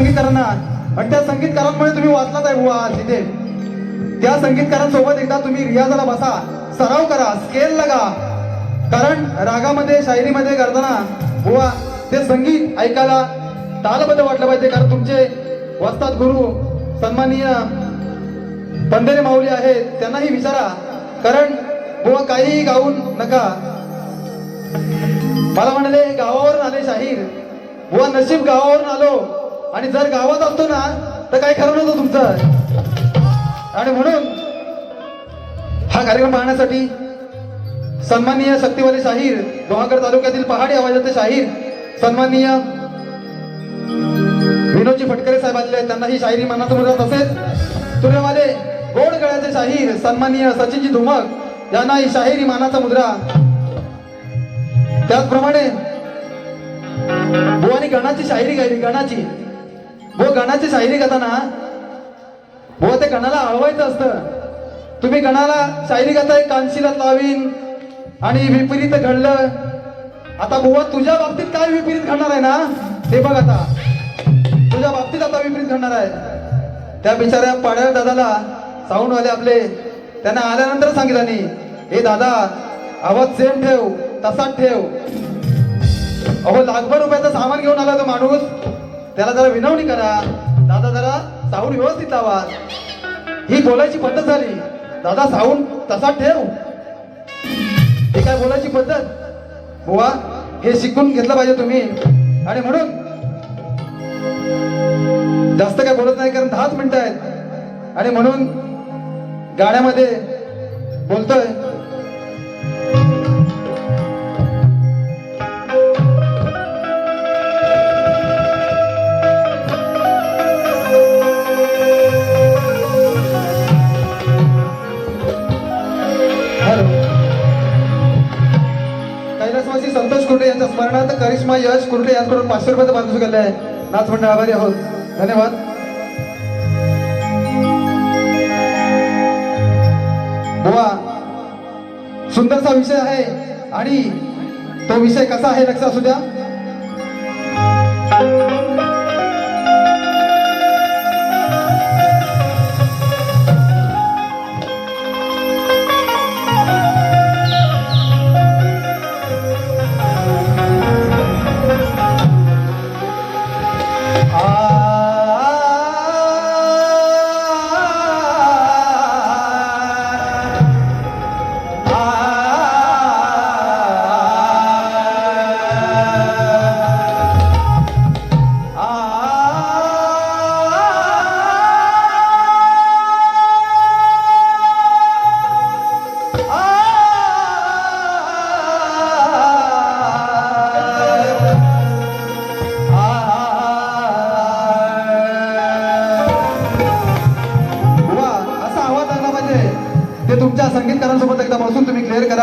संगीतकारांना आणि त्या संगीतकारांमुळे तुम्ही वाचलात आहे बुवा जिथे. तिथे त्या संगीतकारांसोबत एकदा तुम्ही रियाजाला बसा. सराव करा स्केल लगा कारण रागामध्ये शायरीमध्ये करताना बुवा ते संगीत ऐकायला तालबद्ध वाटलं पाहिजे कारण तुमचे वस्तात गुरु सन्माननीय पंधरे माऊली आहेत त्यांनाही विचारा. कारण बुवा काहीही गाऊन नका. मला म्हणाले गावावरून आले शाहीर. बुवा नशीब गावावरून आलो. आणि जर गावात असतो ना तर काही खरं नव्हतं तुमचं. आणि म्हणून हा कार्यक्रम पाहण्यासाठी सन्माननीय शक्तिवाली शाहीर लोहागड तालुक्यातील पहाडी आवाजाचे शाहीर सन्माननीय विनोदजी फटकरे साहेब आलेले आहेत. त्यांना ही शाहिरी मनातून मुद्रा तसेच तुरेवाले गोड गळ्याचे शाहीर सन्माननीय सचिनजी धुमक यांना ही शाहिरी मानाचा मुद्रा. त्याचप्रमाणे भुवानी गणाची शाहिरी गायली गणाची. वो गणाची शाहिरी गाताना बुवा ते गणाला हळवायचं असतं. तुम्ही गणाला शाहिरी गाताय कानशिलात लावीन आणि विपरीत घडलं. आता बुवा तुझ्या बाबतीत काय विपरीत घडणार आहे ना? ते बघ आता. तुझ्या बाबतीत आता विपरीत घडणार आहे. त्या बिचाऱ्या पाड्या दादाला साऊंडवाले आपले त्यांना आल्यानंतर सांगितलं नाही हे दादा आवाज सेम ठेव तसाच ठेव. अहो लाखभर रुपयाचं सामान घेऊन आला तो माणूस. त्याला जरा विनवणी करा. दादा जरा साऊंड व्यवस्थित लावा. ही बोलायची पद्धत झाली. दादा साऊंड तसा ठेव. ही काय बोलायची पद्धत? बुवा हे शिकून घेतलं पाहिजे तुम्ही. आणि म्हणून जास्त काय बोलत नाही कारण दहाच मिनिटं आहेत. आणि म्हणून गाण्यामध्ये बोलतोय. स्मरणार्थ करिश्मा यश कुर्टे यांच्याकडून पाचशे रुपयाचं बांधू केलं आहे नाच मंडळ आभारी आहोत. धन्यवाद. बुवा सुंदरसा विषय आहे. आणि तो विषय कसा आहे लक्ष असू द्या.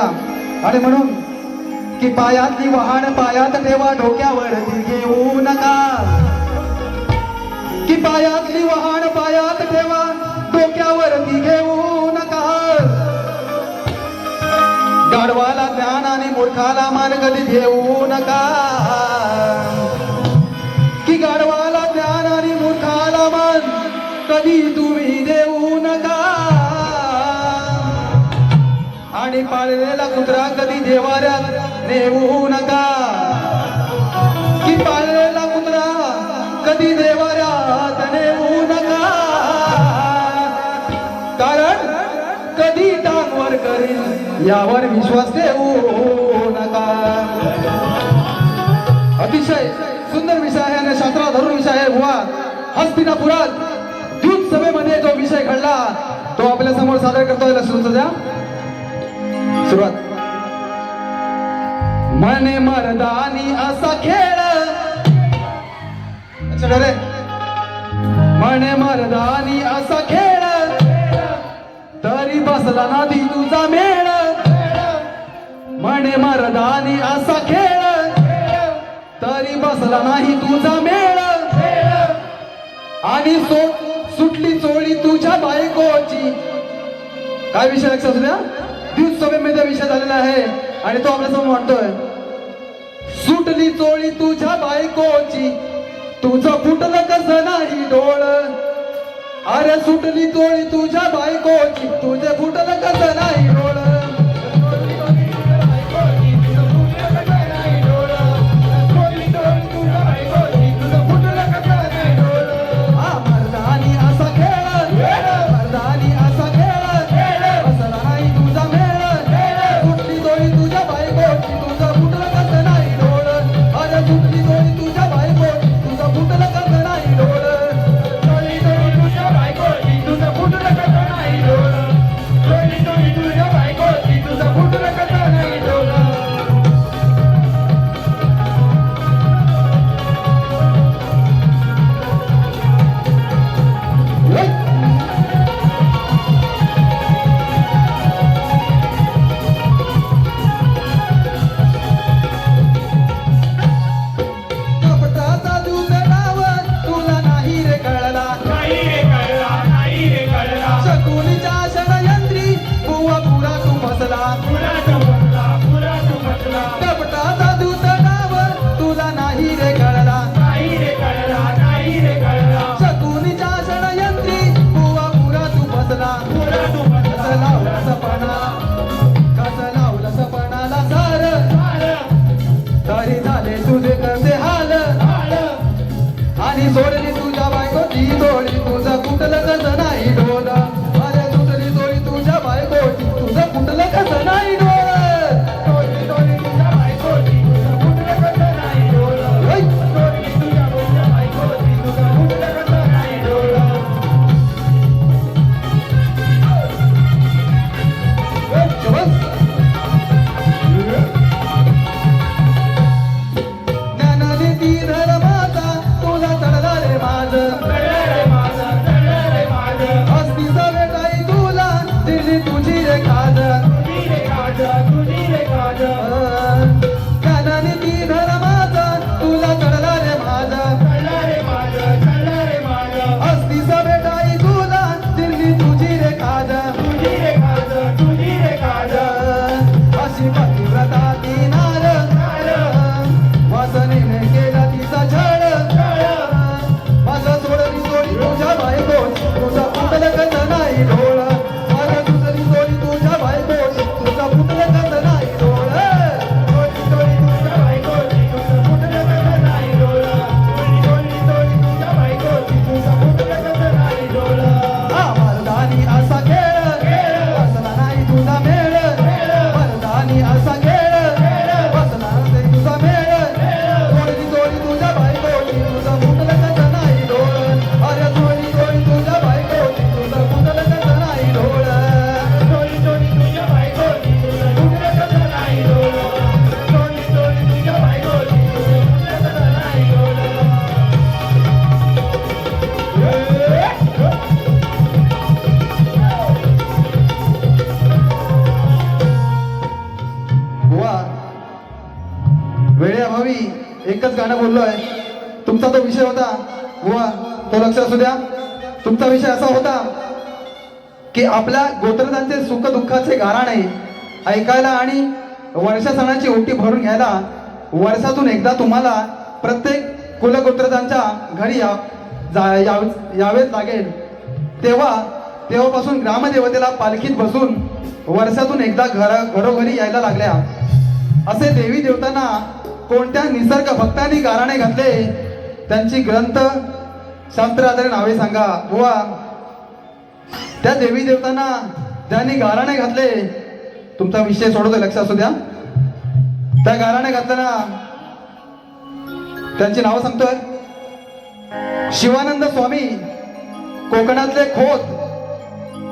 तुम्ही करा. आणि म्हणून की पायातली वाहन पायात ठेवा डोक्यावर घेऊ नका. की पायातली वाहन पायात ठेवा डोक्यावर घेऊ नका. गाढवाला ज्ञान आणि मूर्खाला मान कधी घेऊ नका. की गाढवाला ज्ञान आणि मूर्खाला मान कधी तुम्ही आणि पाळलेला कुत्रा कधी देवाऱ्यात नेऊ नका. की पाळलेला कुत्रा कधी देवाऱ्यात नेऊ नका. कारण कधी टांगवर करील यावर विश्वास देऊ नका. अतिशय सुंदर विषय आहे आणि शास्त्रा धरून विषय आहे बुवा हस्तिनापुरात दूध सभेमध्ये जो विषय घडला तो आपल्यासमोर सादर करतोय लसूण द्या सुरुवात. मने मर्दानी असा खेळ. अच्छा रे मने मर्दानी असा खेळ. तरी बसला नादी तुझा मेळ. म्हणे मर्दानी असा खेळ. तरी बसला नाही तुझा मेळ. आणि सो सुटली चोळी तुझ्या बायकोची. काय विषय लक्षात द्या दूध विषय झालेला आहे आणि तो आपल्यासमोर म्हणतोय सुटली चोळी तुझ्या बायकोची तुझं फुटलं कसं डोळ? अरे सुटली तोळी तुझ्या बायकोची तुझे फुटलं कसं नाही डोळ? भावी एकच गाणं बोललोय. तुमचा तो विषय होता. बुवा तो लक्ष असू द्या. तुमचा विषय असा होता की आपल्या गोत्रजांचे सुख दुःखाचे गाराणे ऐकायला आणि वर्षा सणाची ओटी भरून घ्यायला वर्षातून एकदा तुम्हाला प्रत्येक कुलगोत्रजांच्या घरी या जा- याव- यावेच लागेल. तेव्हा तेव्हापासून ग्रामदेवतेला पालखीत बसून वर्षातून एकदा घर घरोघरी यायला लागल्या. असे देवी देवतांना कोणत्या निसर्ग भक्तांनी गाराणे घातले? त्यांची ग्रंथ शास्त्र आधारे नावे सांगा. बुवा त्या देवी देवतांना ज्यांनी गाराणे घातले. तुमचा विषय सोडतो लक्ष असू द्या. त्या गाराणे घातताना त्यांची नावं सांगतोय. शिवानंद स्वामी कोकणातले खोत.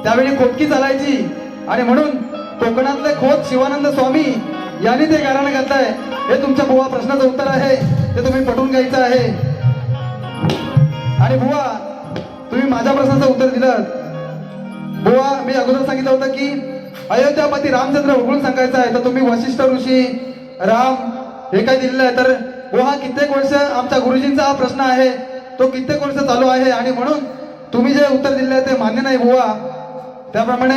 त्यावेळी खोटकी चालायची. आणि म्हणून कोकणातले खोत शिवानंद स्वामी यांनी ते गाराणं घालताय. हे तुमच्या बुवा प्रश्नाचं उत्तर आहे. ते तुम्ही पटवून घ्यायचं आहे. आणि बुवा तुम्ही माझ्या प्रश्नाचं उत्तर दिलं बुवा मी अगोदर सांगितलं होतं की अयोध्यापती रामचंद्र उघडून सांगायचं आहे तर तुम्ही वशिष्ठ ऋषी राम हे काय दिलेलं आहे? तर बुवा कित्येक वर्ष आमच्या गुरुजींचा हा प्रश्न आहे. तो कित्येक वर्ष चालू आहे. आणि म्हणून तुम्ही जे उत्तर दिले आहे ते मान्य नाही बुवा. त्याप्रमाणे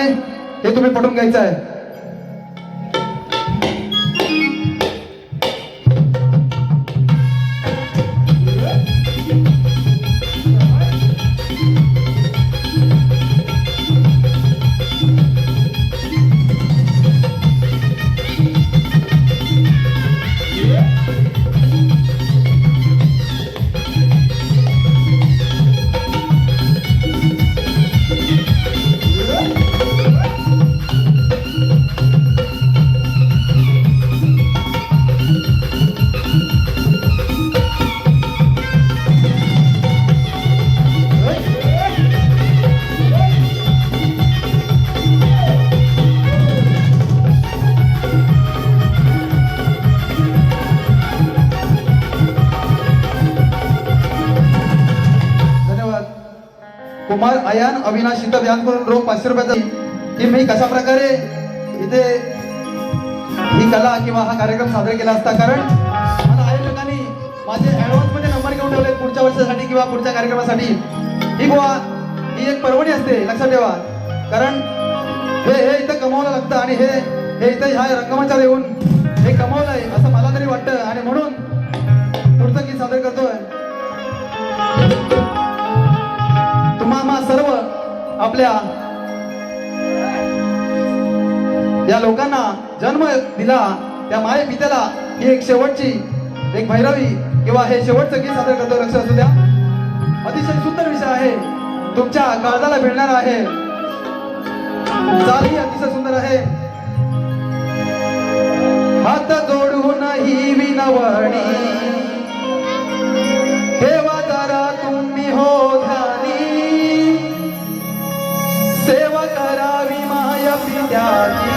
हे तुम्ही पटवून घ्यायचं आहे. कुमार अविनाश शीतल यांकडून रोख पाचशे रुपयाचा की मी कशा प्रकारे इथे ही कला किंवा हा कार्यक्रम साजरा केला असता? कारण मला आयोजकांनी माझे ऍडव्हान्समध्ये नंबर घेऊन ठेवले पुढच्या वर्षासाठी किंवा पुढच्या कार्यक्रमासाठी. ही गोवा ही एक पर्वणी असते लक्षात ठेवा. कारण हे हे इथं कमवावं लागतं आणि हे हे इथं ह्या रंगमंचावर येऊन हे कमवलंय असं मला तरी वाटतं. आणि म्हणून पुढचं गीत सादर करतोय. आपल्या या लोकांना जन्म दिला त्या माय पित्याला ही एक शेवटची एक भैरवी किंवा हे शेवटचं गीत सादर करतो. लक्ष असू द्या. अतिशय सुंदर विषय आहे. तुमच्या काळजाला भिडणार आहे. चालही अतिशय सुंदर आहे. हात जोडून ही विनवणी. माय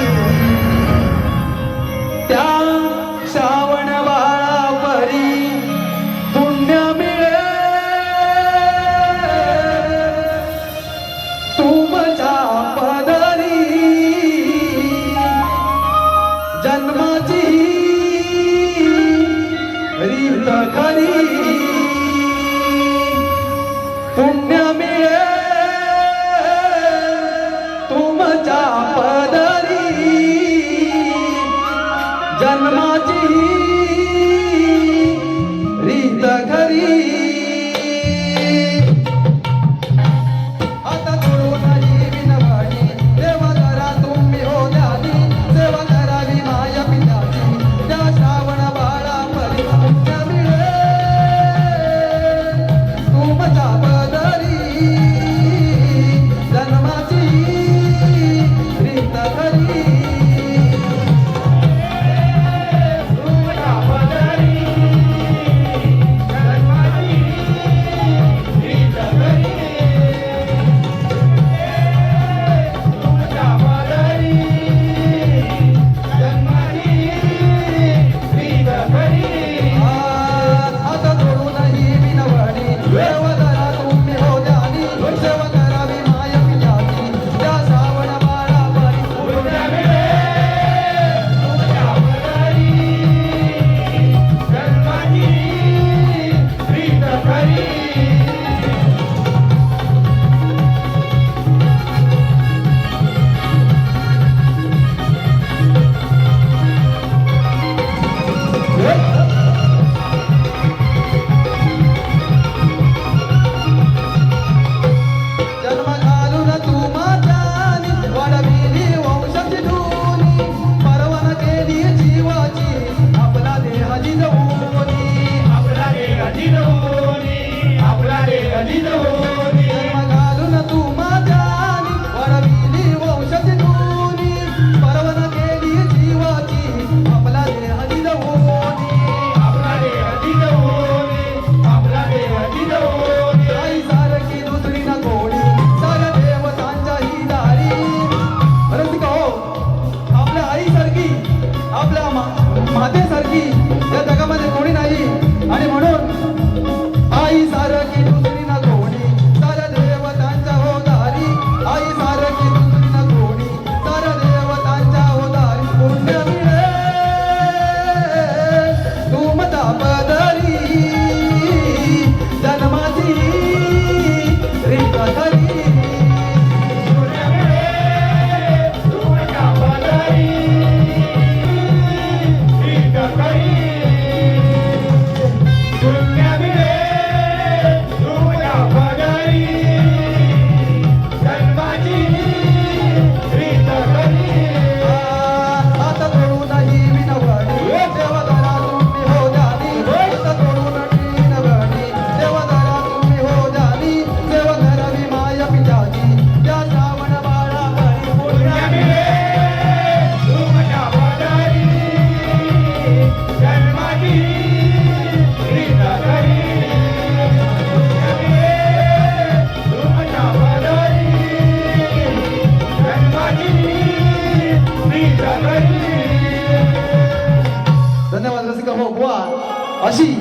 अशी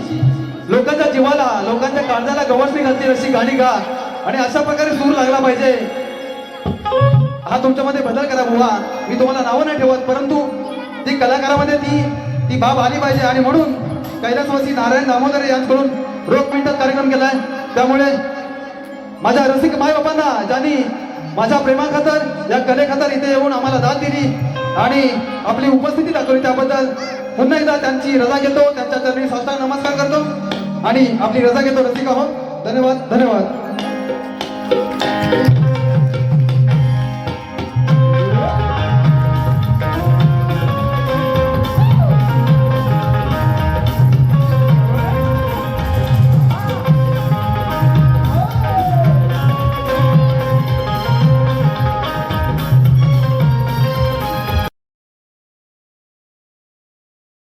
लोकांच्या जीवाला लोकांच्या काळजाला गवसणी घालतील अशी गाणी गा. आणि अशा प्रकारे सूर लागला पाहिजे. हा तुमच्यामध्ये बदल करा बुवा. मी तुम्हाला नावं नाही ठेवत परंतु ती कलाकारामध्ये ती ती बाब आली पाहिजे. आणि म्हणून कैलासवासी नारायण दामोदर यांच्याकडून रोख मिनिटात कार्यक्रम केलाय. त्यामुळे माझ्या रसिक माय बाबांना ज्यांनी माझ्या प्रेमाखातर या कलेखातर इथे येऊन आम्हाला दाद दिली आणि आपली उपस्थिती दाखवली त्याबद्दल. पुन्हा एकदा त्यांची रजा घेतो. त्यांच्या चरणी संस्था नमस्कार करतो. आणि आपली रजा घेतो रसिका हो धन्यवाद धन्यवाद.